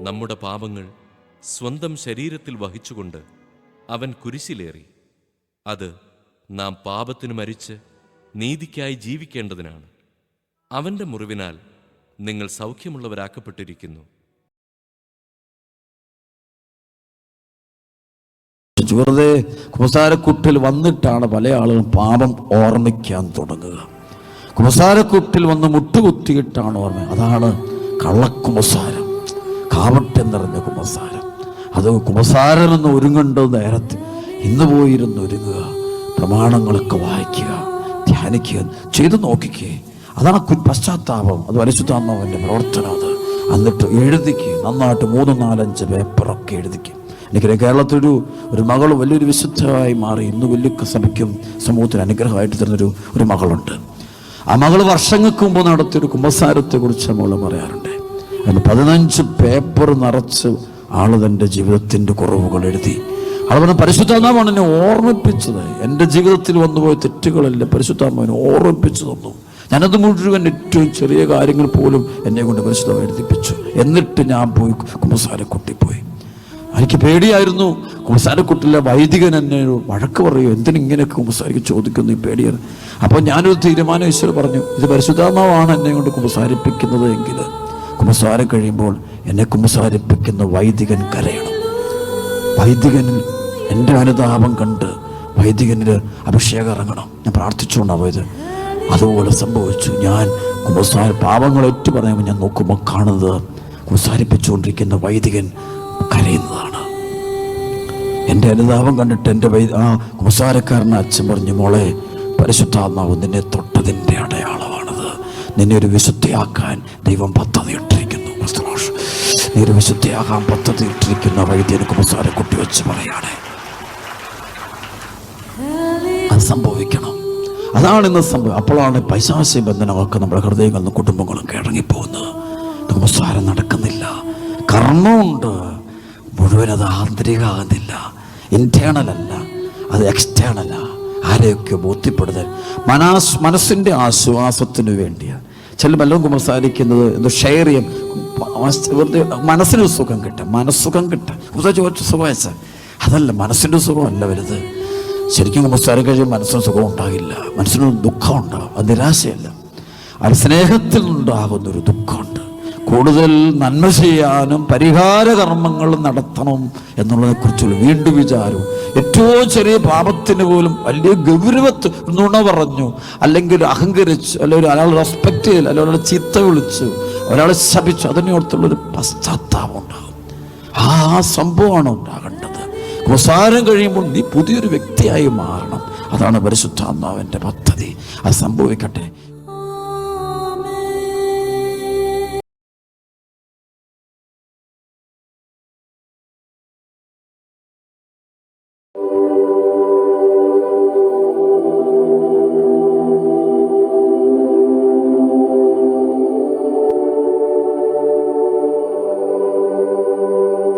നമ്മുടെ പാപങ്ങൾ സ്വന്തം ശരീരത്തിൽ വഹിച്ചുകൊണ്ട് അവൻ കുരിശിലേറി. അത് നാം പാപത്തിന് മരിച്ച് നീതിക്കായി ജീവിക്കേണ്ടതിനാണ്. അവന്റെ മുറിവിനാൽ നിങ്ങൾ സൗഖ്യമുള്ളവരാക്കപ്പെട്ടിരിക്കുന്നു. വെറുതെ കുമ്പസാരക്കുട്ടിൽ വന്നിട്ടാണ് പല ആളുകളും പാപം ഓർമ്മിക്കാൻ തുടങ്ങുക. കുമ്പസാരക്കുട്ടിൽ വന്ന് മുട്ടുകുത്തിയിട്ടാണ് ഓർമ്മ. അതാണ് കള്ളക്കുമ്പസാരം. കാവട്ടെ നിറഞ്ഞ കുമ്പസാരം. അത് കുമ്പസാരം എന്ന് ഒരുങ്ങേണ്ട നേരത്ത്? ഇന്ന് പോയിരുന്ന് ഒരുങ്ങുക. പ്രമാണങ്ങളൊക്കെ വായിക്കുക ധ്യാനിക്കുക ചെയ്തു നോക്കിക്കേ. അതാണ് പശ്ചാത്താപം. അത് പരിശുദ്ധാത്മാവിന്റെ പ്രവർത്തനം അത്. എന്നിട്ട് എഴുതിക്ക്. നന്നായിട്ട് മൂന്ന് നാലഞ്ച് പേപ്പറൊക്കെ എഴുതിക്കും. എനിക്കറിയാം കേരളത്തിലൊരു ഒരു മകൾ വലിയൊരു വിശുദ്ധമായി മാറി. ഇന്ന് വലിയ സഭയ്ക്കും സമൂഹത്തിന് അനുഗ്രഹമായിട്ട് തരുന്നൊരു ഒരു മകളുണ്ട്. ആ മകൾ വർഷങ്ങൾക്ക് മുമ്പ് നടത്തിയൊരു കുമ്പസാരത്തെക്കുറിച്ച് നമ്മൾ പറയാറുണ്ട്. അതിന് പതിനഞ്ച് പേപ്പർ നിറച്ച് ആൾ തന്റെ ജീവിതത്തിന്റെ കുറവുകൾ എഴുതി. ആൾ പറഞ്ഞ പരിശുദ്ധാത്മാവാണ് എന്നെ ഓർമ്മിപ്പിച്ചത്. എന്റെ ജീവിതത്തിൽ വന്നുപോയ തെറ്റുകളല്ല പരിശുദ്ധാത്മാവിനെ ഓർമ്മിപ്പിച്ചു തന്നു. ഞാനത് മുഴുവൻ ഏറ്റവും ചെറിയ കാര്യങ്ങൾ പോലും എന്നെ കൊണ്ട് പരിശുദ്ധം എഴുതിപ്പിച്ചു. എന്നിട്ട് ഞാൻ പോയി കുമ്പസാരക്കുട്ടി പോയി എനിക്ക് പേടിയായിരുന്നു. കുമ്പസാരക്കുട്ടിലെ വൈദികൻ എന്നെ വഴക്ക് പറയൂ എന്തിനിങ്ങനെയൊക്കെ കുമ്പസാരിക്ക്? ചോദിക്കുന്നു ഈ പേടിയാണ് അപ്പോൾ ഞാനൊരു തീരുമാനം ഈശ്വർ പറഞ്ഞു ഇത് പരിശുദ്ധാത്മാവാണ് എന്നെ കൊണ്ട് കുമ്പസാരിപ്പിക്കുന്നത് എങ്കിൽ കുമ്പസാരം കഴിയുമ്പോൾ എന്നെ കുമ്പസാരിപ്പിക്കുന്ന വൈദികൻ കരയണം. വൈദികൻ എന്റെ അനുതാപം കണ്ട് വൈദികനിൽ അഭിഷേകം ഇറങ്ങണം. ഞാൻ പ്രാർത്ഥിച്ചുകൊണ്ടാണ് പോയത്. അതുപോലെ സംഭവിച്ചു. ഞാൻ കുമ്പസാര പാപങ്ങൾ ഏറ്റു പറയുമ്പോൾ ഞാൻ നോക്കുമ്പോൾ കാണുന്നത് കുമ്പസാരിപ്പിച്ചുകൊണ്ടിരിക്കുന്ന വൈദികൻ കരയുന്നതാണ്. എന്റെ അനുതാപം കണ്ടിട്ട് എന്റെ വൈ ആ കുമ്പസാരക്കാരനെ അച്ഛൻ പറഞ്ഞു മോളെ പരിശുദ്ധാത്മാവ് നിന്നെ തൊട്ടതിന്റെ നിന്നെ ഒരു വിശുദ്ധിയാക്കാൻ ദൈവം പദ്ധതി ഇട്ടിരിക്കുന്നു. നീ ഒരു വിശുദ്ധിയാകാൻ പദ്ധതി ഇട്ടിരിക്കുന്ന കുമസാരെ കുട്ടി വെച്ച് പറയാണ്. അത് സംഭവിക്കണം. അതാണ് ഇന്ന് സംഭവം. അപ്പോഴാണ് പൈശാസ്യ ബന്ധനമൊക്കെ നമ്മുടെ ഹൃദയങ്ങളിൽ കുടുംബങ്ങളും കിഴങ്ങിപ്പോകുന്നത് നമസ്കാരം നടക്കുന്നില്ല. കർമ്മമുണ്ട്. മുഴുവൻ അത് ആന്തരികമാകുന്നില്ല ഇന്റേണൽ അല്ല. അത് എക്സ്റ്റേണല ആരെയൊക്കെ ബോധ്യപ്പെടുത്തൽ മനസ് മനസ്സിന്റെ ആശ്വാസത്തിനു വേണ്ടിയാണ് ചില വല്ലതും കുമ്പസാരിക്കുന്നത് എന്തോ ഷെയർ ചെയ്യും വെറുതെ മനസ്സിന് സുഖം കിട്ടും മനസ്സുഖം കിട്ടും. കുമ്പസാരിച്ച് ഒറ്റ സുഖം വെച്ചാൽ അതല്ല മനസ്സിന്റെ സുഖമല്ല വലുത്. ശരിക്കും കുമ്പസാരം കഴിയുമ്പോൾ മനസ്സിന് സുഖം ഉണ്ടാകില്ല. മനസ്സിന് ദുഃഖം ഉണ്ടാകും. അത് നിരാശയല്ല. അത് സ്നേഹത്തിൽ നിന്നുണ്ടാകുന്നൊരു ദുഃഖമുണ്ട്. കൂടുതൽ നന്മ ചെയ്യാനും പരിഹാര കർമ്മങ്ങൾ നടത്തണം എന്നുള്ളതിനെക്കുറിച്ചുള്ള വീണ്ടും വിചാരവും. ഏറ്റവും ചെറിയ പാപത്തിന് പോലും വലിയ ഗൗരവത്ത് നുണ പറഞ്ഞു. അല്ലെങ്കിൽ അഹങ്കരിച്ചു അല്ലെങ്കിൽ ഒരാൾ റെസ്പെക്ട് ചെയ്യൽ അല്ലെങ്കിൽ ഒരാളെ ചീത്ത വിളിച്ചു ഒരാളെ ശപിച്ചു. അതിനെ ഓർത്തുള്ളൊരു പശ്ചാത്താപം ഉണ്ടാകും. ആ സംഭവമാണ് ഉണ്ടാകേണ്ടത്. കുസാരം കഴിയുമ്പോൾ നീ പുതിയൊരു വ്യക്തിയായി മാറണം. അതാണ് പരിശുദ്ധാത്മാവിന്റെ പദ്ധതി. അത് സംഭവിക്കട്ടെ.